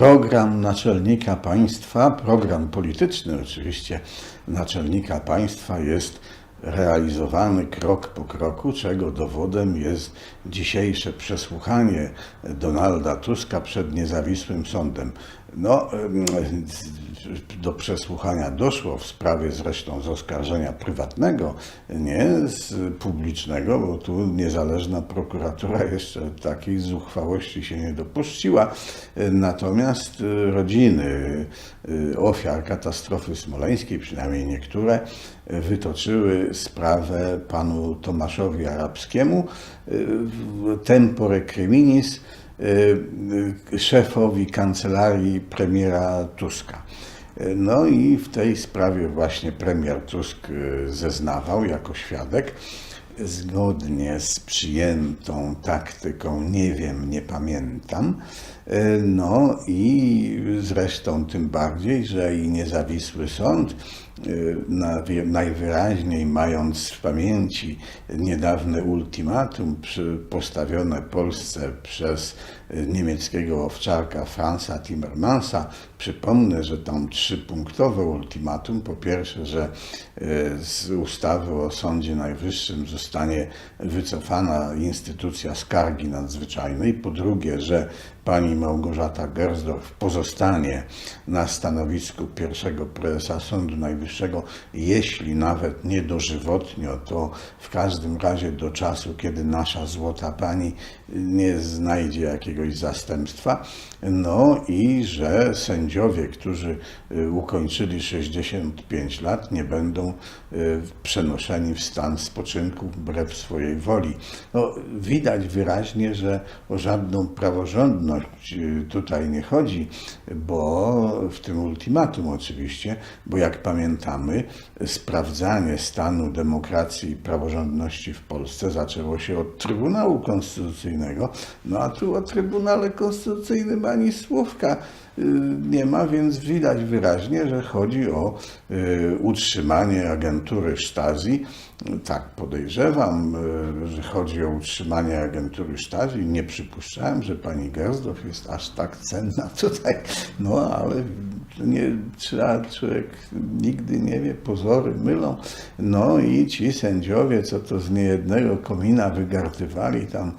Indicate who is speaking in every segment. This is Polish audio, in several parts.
Speaker 1: program naczelnika państwa, program polityczny oczywiście naczelnika państwa jest realizowany krok po kroku, czego dowodem jest dzisiejsze przesłuchanie Donalda Tuska przed niezawisłym sądem. No, do przesłuchania doszło w sprawie zresztą z oskarżenia prywatnego, nie z publicznego, bo tu niezależna prokuratura jeszcze takiej zuchwałości się nie dopuściła. Natomiast y, rodziny y, ofiar katastrofy smoleńskiej, przynajmniej niektóre, wytoczyły sprawę panu Tomaszowi Arabskiemu w tempore criminis szefowi kancelarii premiera Tuska. No i w tej sprawie właśnie premier Tusk y, zeznawał jako świadek. Zgodnie z przyjętą taktyką nie wiem, nie pamiętam. Y, No i zresztą tym bardziej, że i niezawisły sąd y, najwyraźniej mając w pamięci niedawne ultimatum postawione Polsce przez y, niemieckiego owczarka Franza Timmermansa. Przypomnę, że tam trzypunktowe ultimatum. Po pierwsze, że y, z ustawy o Sądzie Najwyższym zostanie wycofana instytucja skargi nadzwyczajnej. Po drugie, że pani Małgorzata Gersdorf pozostanie na stanowisku pierwszego prezesa Sądu Najwyższego, jeśli nawet nie dożywotnio, to w każdym razie do czasu, kiedy nasza złota pani nie znajdzie jakiegoś zastępstwa. No i że sędziowie, którzy y, ukończyli 65 lat, nie będą przenoszeni w stan spoczynku wbrew swojej woli. No, widać wyraźnie, że o żadną praworządność y, tutaj nie chodzi, bo w tym ultimatum oczywiście, bo jak pamiętamy, sprawdzanie stanu demokracji i praworządności w Polsce zaczęło się od Trybunału Konstytucyjnego, no a tu o Trybunale Konstytucyjnym ani słówka y, nie ma, więc widać wyraźnie, że chodzi o y, utrzymanie agentury Stasi. Tak podejrzewam, y, że chodzi o utrzymanie agentury Stasi. Nie przypuszczałem, że pani Gersdorf jest aż tak cenna tutaj. No ale nie, trzeba, człowiek nigdy nie wie, pozory mylą. No i ci sędziowie, co to z niejednego komina wygartywali tam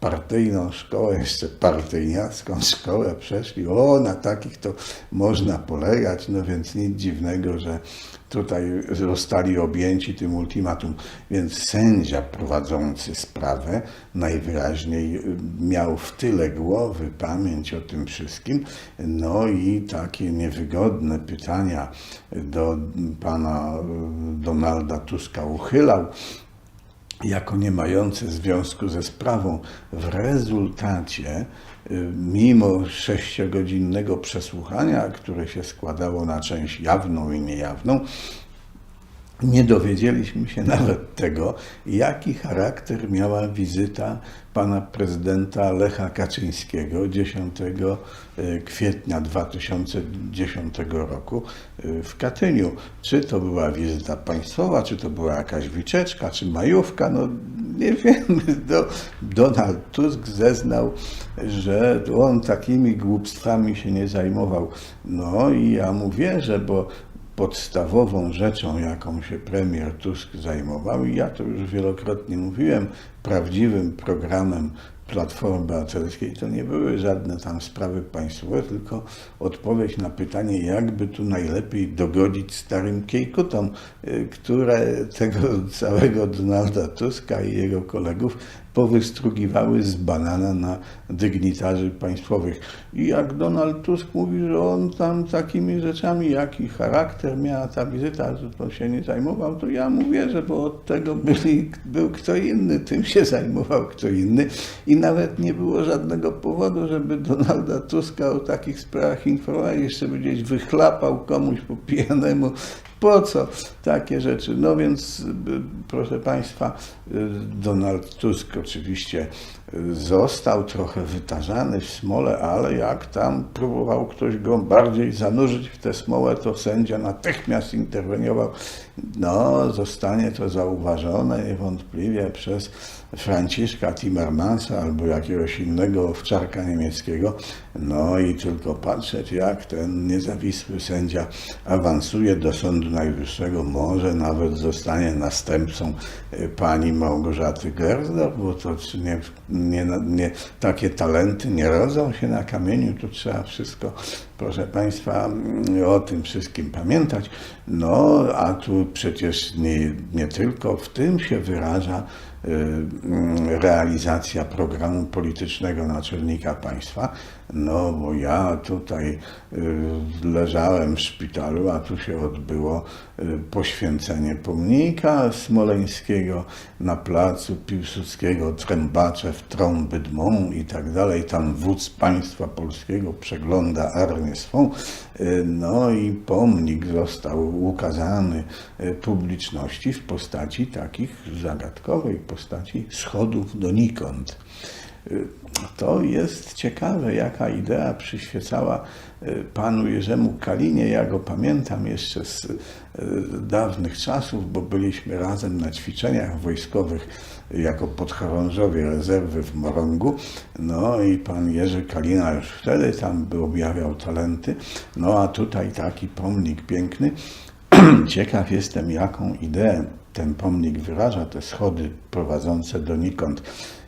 Speaker 1: partyjną szkołę, jeszcze partyjniacką szkołę przeszli. O, na takich to można polegać, no więc nic dziwnego, że tutaj zostali objęci tym ultimatum. Więc sędzia prowadzący sprawę najwyraźniej miał w tyle głowy pamięć o tym wszystkim. No i takie niewygodne pytania do pana Donalda Tuska uchylał jako nie mające związku ze sprawą. W rezultacie, y, mimo sześciogodzinnego przesłuchania, które się składało na część jawną i niejawną, nie dowiedzieliśmy się nawet tego, jaki charakter miała wizyta pana prezydenta Lecha Kaczyńskiego 10 kwietnia 2010 roku y, w Katyniu. Czy to była wizyta państwowa, czy to była jakaś wycieczka, czy majówka, no nie wiemy. Do, Donald Tusk zeznał, że on takimi głupstwami się nie zajmował. No i ja mu wierzę, bo podstawową rzeczą, jaką się premier Tusk zajmował, i ja to już wielokrotnie mówiłem, prawdziwym programem Platformy Obywatelskiej to nie były żadne tam sprawy państwowe, tylko odpowiedź na pytanie, jakby tu najlepiej dogodzić starym kiejkutom, y, które tego całego Donalda Tuska i jego kolegów powystrugiwały z banana na dygnitarzy państwowych. I jak Donald Tusk mówi, że on tam takimi rzeczami, jaki charakter miała ta wizyta, że to się nie zajmował, to ja mu wierzę, bo od tego byli, był kto inny, tym się zajmował kto inny i nawet nie było żadnego powodu, żeby Donalda Tuska o takich sprawach informować, jeszcze by gdzieś wychlapał komuś po pijanemu. Po co takie rzeczy? No więc, y, proszę Państwa, y, Donald Tusk oczywiście został trochę wytarzany w smole, ale jak tam próbował ktoś go bardziej zanurzyć w tę smołę, to sędzia natychmiast interweniował. No, zostanie to zauważone niewątpliwie przez Franciszka Timmermansa albo jakiegoś innego owczarka niemieckiego. No i tylko patrzeć, jak ten niezawisły sędzia awansuje do Sądu Najwyższego, może nawet zostanie następcą y, pani Małgorzaty Gersdorf, bo to czy nie, nie, nie, takie talenty nie rodzą się na kamieniu, tu trzeba wszystko, proszę Państwa, o tym wszystkim pamiętać. No, a tu przecież nie, nie tylko w tym się wyraża realizacja programu politycznego naczelnika państwa, no bo ja tutaj y, leżałem w szpitalu, a tu się odbyło y, poświęcenie pomnika smoleńskiego na placu Piłsudskiego, Trębaczew, trąby dmą i tak dalej. Tam wódz państwa polskiego przegląda armię swą. Y, No i pomnik został ukazany y, publiczności w postaci takich zagadkowej postaci schodów donikąd. To jest ciekawe, jaka idea przyświecała y, panu Jerzemu Kalinie. Ja go pamiętam jeszcze z y, dawnych czasów, bo byliśmy razem na ćwiczeniach wojskowych jako podchorążowie rezerwy w Morągu. No i pan Jerzy Kalina już wtedy tam objawiał talenty. No a tutaj taki pomnik piękny. Ciekaw jestem, jaką ideę ten pomnik wyraża, te schody prowadzące donikąd.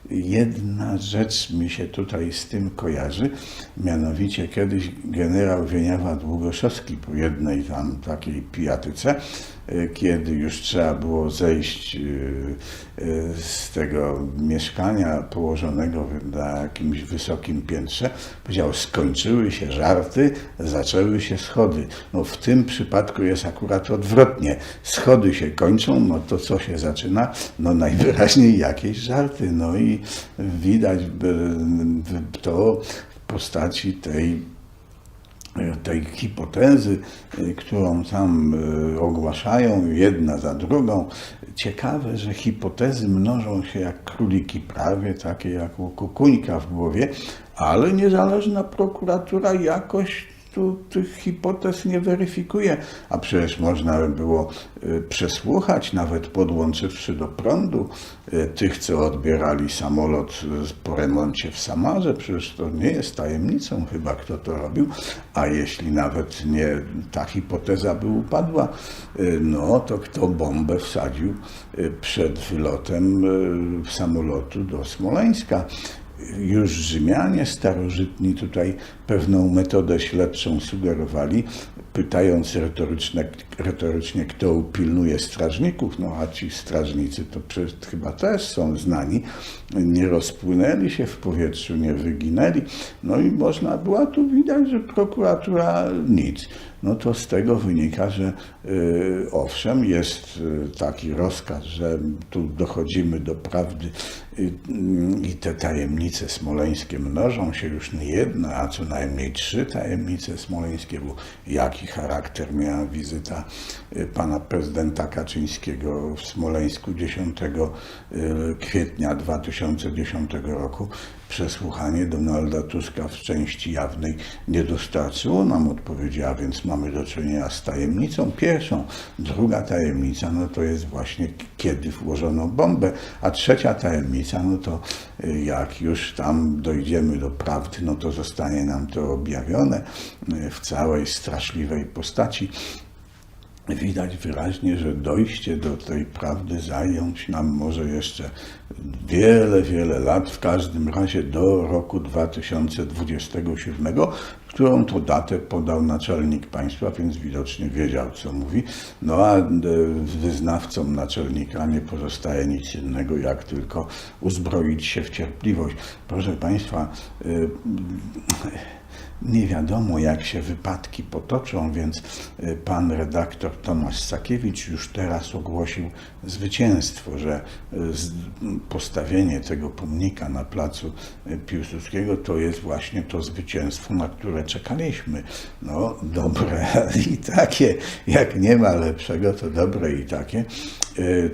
Speaker 1: Jedna rzecz mi się tutaj z tym kojarzy, mianowicie kiedyś generał Wieniawa Długoszowski po jednej tam takiej pijatyce, kiedy już trzeba było zejść y, y, z tego mieszkania położonego na jakimś wysokim piętrze, powiedział, skończyły się żarty, zaczęły się schody. No w tym przypadku jest akurat odwrotnie. Schody się kończą, no to co się zaczyna? No najwyraźniej jakieś żarty. No i widać to w postaci tej tej hipotezy, y, którą tam y, ogłaszają jedna za drugą. Ciekawe, że hipotezy mnożą się jak króliki prawie, takie jak u kukuńka w głowie, ale niezależna prokuratura jakoś tu tych hipotez nie weryfikuje, a przecież można by było y, przesłuchać, nawet podłączywszy do prądu, y, tych, co odbierali samolot y, po remoncie w Samarze. Przecież to nie jest tajemnicą chyba, kto to robił, a jeśli nawet nie ta hipoteza by upadła, no to kto bombę wsadził przed wylotem samolotu do Smoleńska? Już Rzymianie starożytni tutaj pewną metodę śledczą sugerowali, pytając retoryczne, retorycznie, kto upilnuje strażników, no a ci strażnicy to przecież chyba też są znani, nie rozpłynęli się w powietrzu, nie wyginęli, no i można była tu widać, że prokuratura nic. No to z tego wynika, że y, owszem, jest y, taki rozkaz, że tu dochodzimy do prawdy y, y, i te tajemnice smoleńskie mnożą się już nie jedna, a co najmniej trzy tajemnice smoleńskie, bo jaki charakter miała wizyta y, pana prezydenta Kaczyńskiego w Smoleńsku 10 y, kwietnia 2010 roku. Przesłuchanie Donalda Tuska w części jawnej nie dostarczyło nam odpowiedzi, a więc mamy do czynienia z tajemnicą pierwszą. Druga tajemnica, no to jest właśnie kiedy włożono bombę, a trzecia tajemnica, no to y, jak już tam dojdziemy do prawdy, no to zostanie nam to objawione y, w całej straszliwej postaci. Widać wyraźnie, że dojście do tej prawdy zająć nam może jeszcze wiele, wiele lat, w każdym razie do roku 2027, którą to datę podał naczelnik państwa, więc widocznie wiedział, co mówi. No a e, wyznawcom naczelnika nie pozostaje nic innego, jak tylko uzbroić się w cierpliwość. Proszę państwa, e, nie wiadomo, jak się wypadki potoczą, więc y, pan redaktor Tomasz Sakiewicz już teraz ogłosił zwycięstwo, że y, postawienie tego pomnika na placu y, Piłsudskiego to jest właśnie to zwycięstwo, na które czekaliśmy. No, dobre i takie, jak nie ma lepszego, to dobre i takie.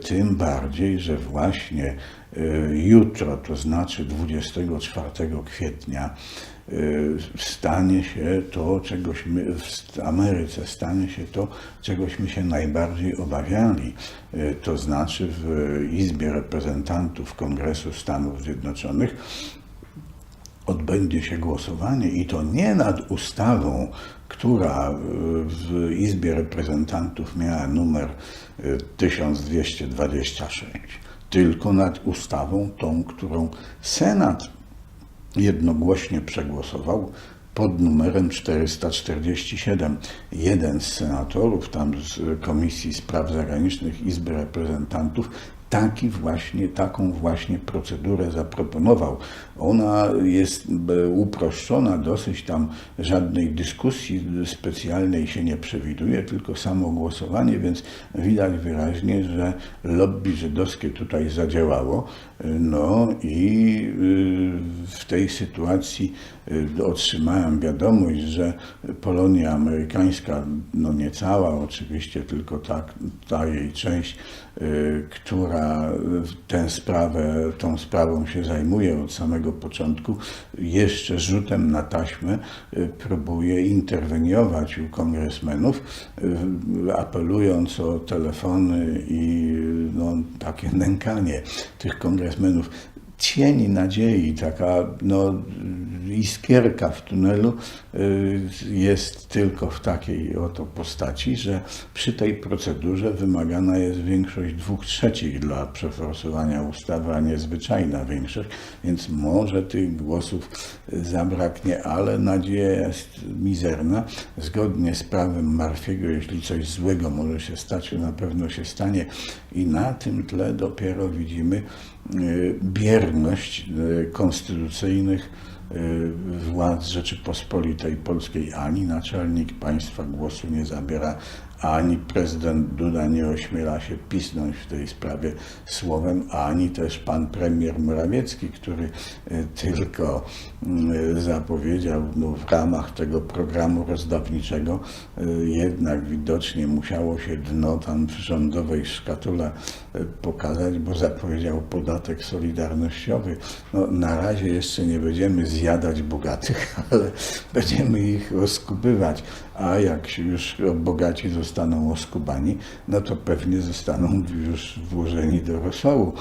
Speaker 1: Tym bardziej, że właśnie jutro, to znaczy 24 kwietnia, stanie się to, czegośmy w Ameryce stanie się to, czegośmy się najbardziej obawiali. Y, To znaczy w Izbie Reprezentantów Kongresu Stanów Zjednoczonych odbędzie się głosowanie i to nie nad ustawą, która y, w Izbie Reprezentantów miała numer y, 1226, tylko nad ustawą tą, którą Senat jednogłośnie przegłosował pod numerem 447. Jeden z senatorów tam z Komisji Spraw Zagranicznych Izby Reprezentantów taki właśnie, taką właśnie procedurę zaproponował. Ona jest e, uproszczona dosyć, tam żadnej dyskusji specjalnej się nie przewiduje, tylko samo głosowanie, więc widać wyraźnie, że lobby żydowskie tutaj zadziałało. No i y, w tej sytuacji y, otrzymałem wiadomość, że Polonia amerykańska, no nie cała oczywiście, tylko ta, ta jej część, y, która tę sprawę, tą sprawą się zajmuje od samego początku, jeszcze rzutem na taśmę próbuje interweniować u kongresmenów, apelując o telefony i no, takie nękanie tych kongresmenów. las manos Cień nadziei, taka no, iskierka w tunelu y, jest tylko w takiej oto postaci, że przy tej procedurze wymagana jest większość dwóch trzecich dla przeforsowania ustawy, a nie zwyczajna większość, więc może tych głosów zabraknie, ale nadzieja jest mizerna. Zgodnie z prawem Marfiego, jeśli coś złego może się stać, to na pewno się stanie i na tym tle dopiero widzimy y, bierność y, konstytucyjnych y, władz Rzeczypospolitej Polskiej. Ani naczelnik państwa głosu nie zabiera, ani prezydent Duda nie ośmiela się pisnąć w tej sprawie słowem, ani też pan premier Morawiecki, który y, tylko y, zapowiedział no, w ramach tego programu rozdawniczego, y, jednak widocznie musiało się dno tam w rządowej szkatule pokazać, bo zapowiedział podatek solidarnościowy. No, na razie jeszcze nie będziemy zjadać bogatych, ale będziemy ich oskubywać, a jak się już bogaci zostaną oskubani, no to pewnie zostaną już włożeni do rosołu.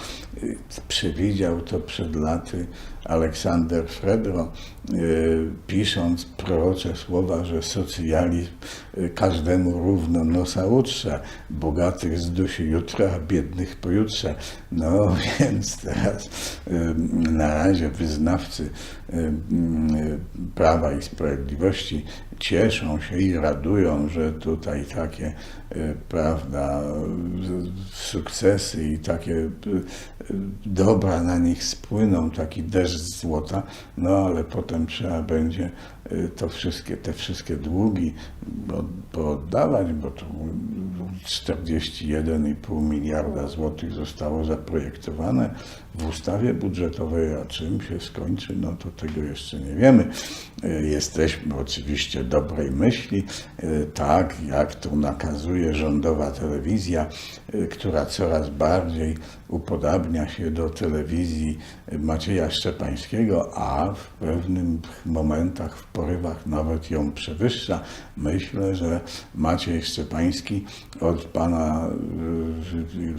Speaker 1: Przewidział to przed laty Aleksander Fredro, y, pisząc prorocze słowa, że socjalizm y, każdemu równo nosa utrze, bogatych zdusi jutro, a biednych pojutrze. No więc teraz y, na razie wyznawcy Prawa i Sprawiedliwości cieszą się i radują, że tutaj takie, y, prawda, sukcesy i takie y, dobra na nich spłyną, taki deszcz złota, no ale potem trzeba będzie y, to wszystkie, te wszystkie długi od- pooddawać, bo to 41,5 miliarda złotych zostało zaprojektowane w ustawie budżetowej, a czym się skończy, no to tego jeszcze nie wiemy. Y, Jesteśmy oczywiście dobrej myśli, y, tak jak to nakazuje rządowa telewizja, y, która coraz bardziej upodabnia się do telewizji Macieja Szczepańskiego, a w pewnych momentach, w porywach nawet ją przewyższa. Myślę, że Maciej Szczepański od pana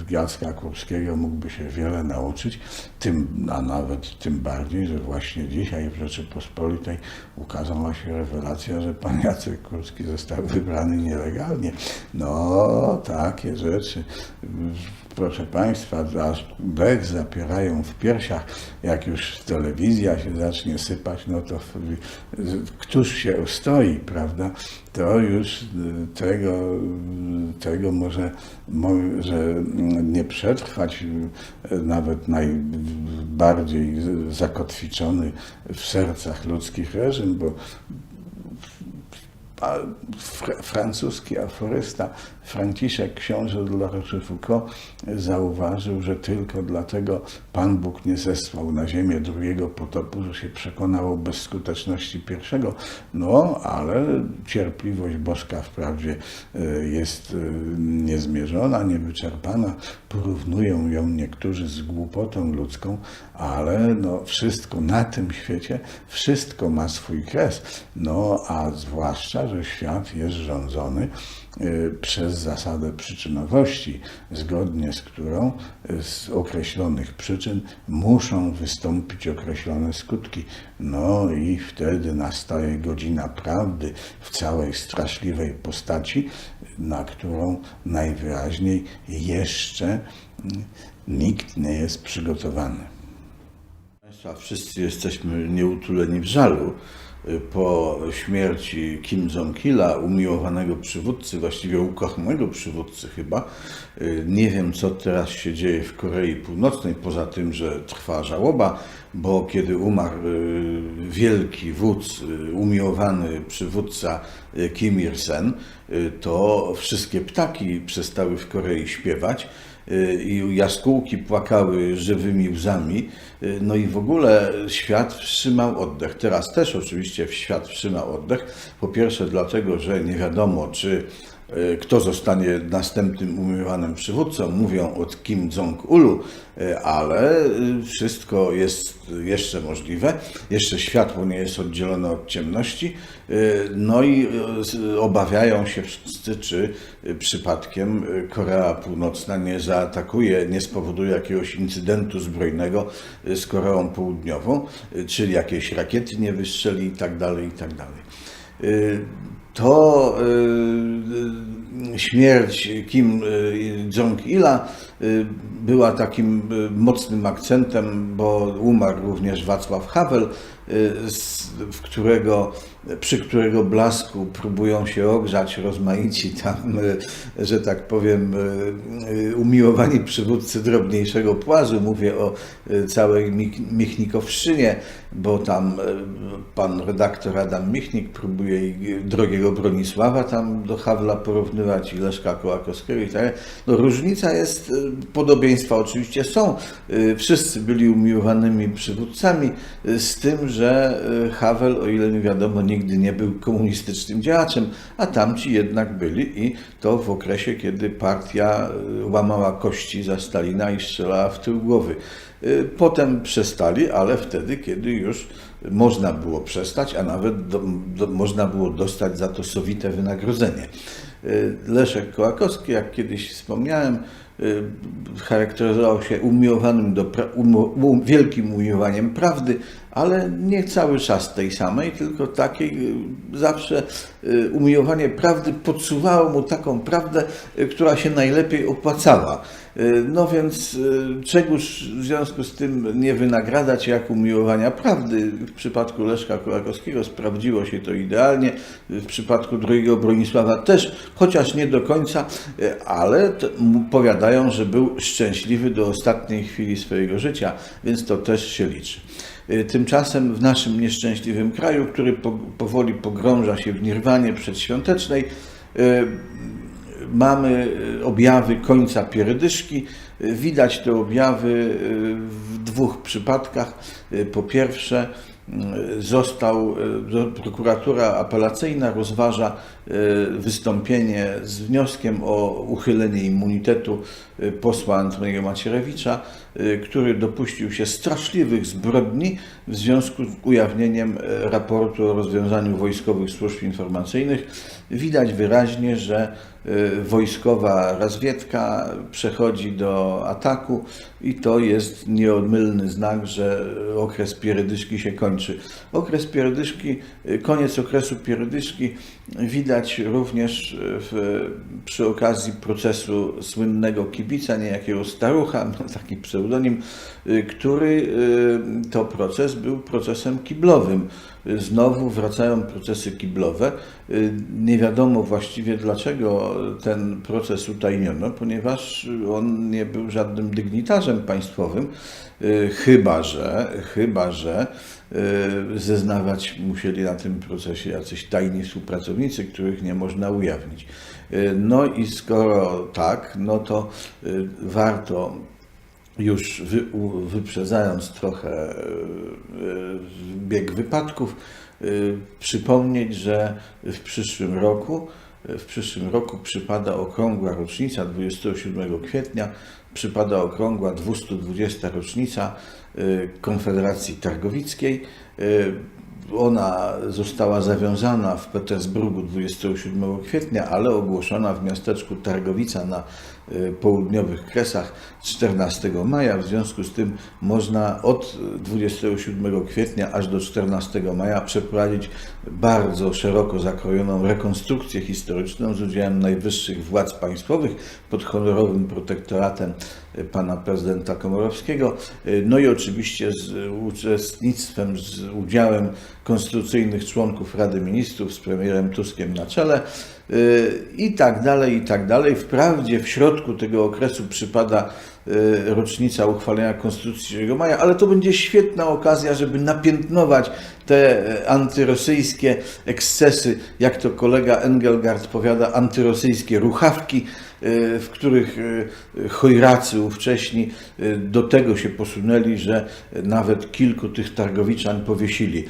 Speaker 1: Jacka Kurskiego mógłby się wiele nauczyć, tym, a nawet tym bardziej, że właśnie dzisiaj w Rzeczypospolitej ukazała się rewelacja, że pan Jacek Kurski został wybrany nielegalnie. No, takie rzeczy. Proszę Państwa, aż dech zapierają w piersiach. Jak już telewizja się zacznie sypać, no to któż się ostoi, prawda? To już y, tego, tego może, może nie przetrwać y, nawet najbardziej zakotwiczony w sercach ludzkich reżim, bo francuski aforysta Franciszek, książę dla Rochefoucauld, zauważył, że tylko dlatego Pan Bóg nie zesłał na ziemię drugiego potopu, że się przekonał o bezskuteczności pierwszego. No, ale cierpliwość boska wprawdzie y, jest y, niezmierzona, niewyczerpana. Porównują ją niektórzy z głupotą ludzką, ale no, wszystko na tym świecie, wszystko ma swój kres. No, a zwłaszcza, że świat jest rządzony przez zasadę przyczynowości, zgodnie z którą y, z określonych przyczyn muszą wystąpić określone skutki. No i wtedy nastaje godzina prawdy w całej straszliwej postaci, na którą najwyraźniej jeszcze y, nikt nie jest przygotowany. Państwa, wszyscy jesteśmy nieutuleni w żalu y, po śmierci Kim Jong-ila, umiłowanego przywódcy, właściwie ukochanego przywódcy chyba. Y, Nie wiem, co teraz się dzieje w Korei Północnej, poza tym, że trwa żałoba, bo kiedy umarł y, wielki wódz, y, umiłowany przywódca Kim Il-sen, to wszystkie ptaki przestały w Korei śpiewać i jaskółki płakały żywymi łzami. Y, No i w ogóle świat wstrzymał oddech. Teraz też oczywiście świat wstrzymał oddech. Po pierwsze dlatego, że nie wiadomo, czy y, kto zostanie następnym umiłowanym przywódcą. Mówią o Kim Jong-ulu, y, ale y, wszystko jest jeszcze możliwe. Jeszcze światło nie jest oddzielone od ciemności. No i obawiają się wszyscy, czy przypadkiem Korea Północna nie zaatakuje, nie spowoduje jakiegoś incydentu zbrojnego z Koreą Południową, czyli jakieś rakiety nie wystrzeli i tak dalej, i tak dalej. Y, To y, śmierć Kim y, Jong-ila y, była takim y, mocnym akcentem, bo umarł również Wacław Havel, y, w którego, przy którego blasku próbują się ogrzać rozmaici tam, y, że tak powiem, y, y, umiłowani przywódcy drobniejszego płazu. Mówię o y, całej Michnikowszczynie, bo tam y, pan redaktor Adam Michnik próbuje drogiego Bronisława tam do Hawla porównywać i Leszka Kołakowskiego i tak. No różnica jest, y, podobieństwa oczywiście są. Y, Wszyscy byli umiłowanymi przywódcami, y, z tym, że y, Havel, o ile mi wiadomo, nigdy nie był komunistycznym działaczem, a tamci jednak byli i to w okresie, kiedy partia łamała kości za Stalina i strzelała w tył głowy. Potem przestali, ale wtedy, kiedy już można było przestać, a nawet do, do, można było dostać za to sowite wynagrodzenie. Leszek Kołakowski, jak kiedyś wspomniałem, charakteryzował się umiłowanym do, pra- umo- u- wielkim umiłowaniem prawdy, ale nie cały czas tej samej, tylko takiej y, zawsze y, umiłowanie prawdy podsuwało mu taką prawdę, y, która się najlepiej opłacała. No więc czegoż w związku z tym nie wynagradać jak umiłowania prawdy. W przypadku Leszka Kołakowskiego sprawdziło się to idealnie, w przypadku drugiego Bronisława też, chociaż nie do końca, ale powiadają, że był szczęśliwy do ostatniej chwili swojego życia, więc to też się liczy. Y, Tymczasem w naszym nieszczęśliwym kraju, który po, powoli pogrąża się w nirwanie przedświątecznej, y, mamy objawy końca pierdyszki. Y, Widać te objawy w dwóch przypadkach. Po pierwsze, został, prokuratura apelacyjna rozważa wystąpienie z wnioskiem o uchylenie immunitetu posła Antoniego Macierewicza, który dopuścił się straszliwych zbrodni w związku z ujawnieniem y, raportu o rozwiązaniu wojskowych służb informacyjnych. Widać wyraźnie, że y, wojskowa razwiedka przechodzi do ataku i to jest nieomylny znak, że okres pierdyszki się kończy. Okres pierdyszki, y, koniec okresu pierdyszki widać również w, przy okazji procesu słynnego kibica, niejakiego starucha, no, taki pseudo pseudonim, y, który y, to proces był procesem kiblowym. Znowu wracają procesy kiblowe. Y, Nie wiadomo właściwie dlaczego ten proces utajniono, ponieważ on nie był żadnym dygnitarzem państwowym, y, chyba że, chyba że y, zeznawać musieli na tym procesie jacyś tajni współpracownicy, których nie można ujawnić. No i skoro tak, no to warto już wy, wyprzedzając trochę e, e, bieg wypadków, e, przypomnieć, że w przyszłym roku, w przyszłym roku przypada okrągła rocznica 27 kwietnia, przypada okrągła 220 rocznica Konfederacji Targowickiej. Ona została zawiązana w Petersburgu 27 kwietnia, ale ogłoszona w miasteczku Targowica na y, południowych kresach 14 maja. W związku z tym można od 27 kwietnia aż do 14 maja przeprowadzić bardzo szeroko zakrojoną rekonstrukcję historyczną z udziałem najwyższych władz państwowych pod honorowym protektoratem y, pana prezydenta Komorowskiego. Y, No i oczywiście z uczestnictwem, z udziałem konstytucyjnych członków Rady Ministrów z premierem Tuskiem na czele y, i tak dalej, i tak dalej. Wprawdzie w środku tego okresu przypada rocznica uchwalenia Konstytucji 3 maja, ale to będzie świetna okazja, żeby napiętnować te e, antyrosyjskie ekscesy, jak to kolega Engelgard powiada, antyrosyjskie ruchawki, y, w których y, chojracy ówcześni do tego się posunęli, że nawet kilku tych targowiczan powiesili.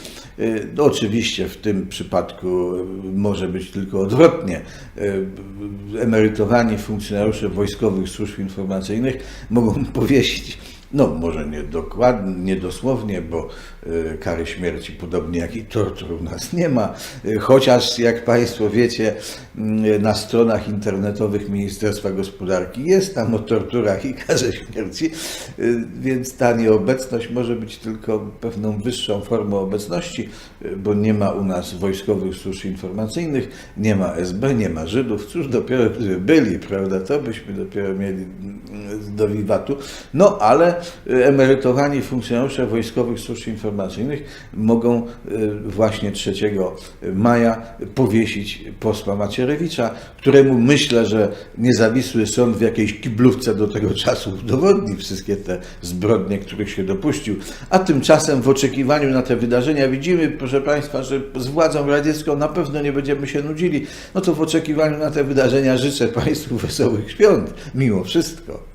Speaker 1: No oczywiście w tym przypadku może być tylko odwrotnie. Emerytowani funkcjonariusze wojskowych służb informacyjnych mogą powiesić no, może nie dokładnie, nie dosłownie, bo kary śmierci, podobnie jak i tortur u nas nie ma, y, chociaż jak Państwo wiecie, y, na stronach internetowych Ministerstwa Gospodarki jest tam o torturach i karze śmierci, y, więc ta nieobecność może być tylko pewną wyższą formą obecności, y, bo nie ma u nas wojskowych służb informacyjnych, nie ma SB, nie ma Żydów, cóż dopiero gdyby byli, prawda, to byśmy dopiero mieli mm, do wiwatu. No ale y, emerytowani funkcjonariusze wojskowych służb informacyjnych mogą y, właśnie 3 maja powiesić posła Macierewicza, któremu myślę, że niezawisły sąd w jakiejś kiblówce do tego czasu udowodni wszystkie te zbrodnie, których się dopuścił. A tymczasem w oczekiwaniu na te wydarzenia widzimy, proszę Państwa, że z władzą radziecką na pewno nie będziemy się nudzili. No to w oczekiwaniu na te wydarzenia życzę Państwu wesołych świąt, mimo wszystko.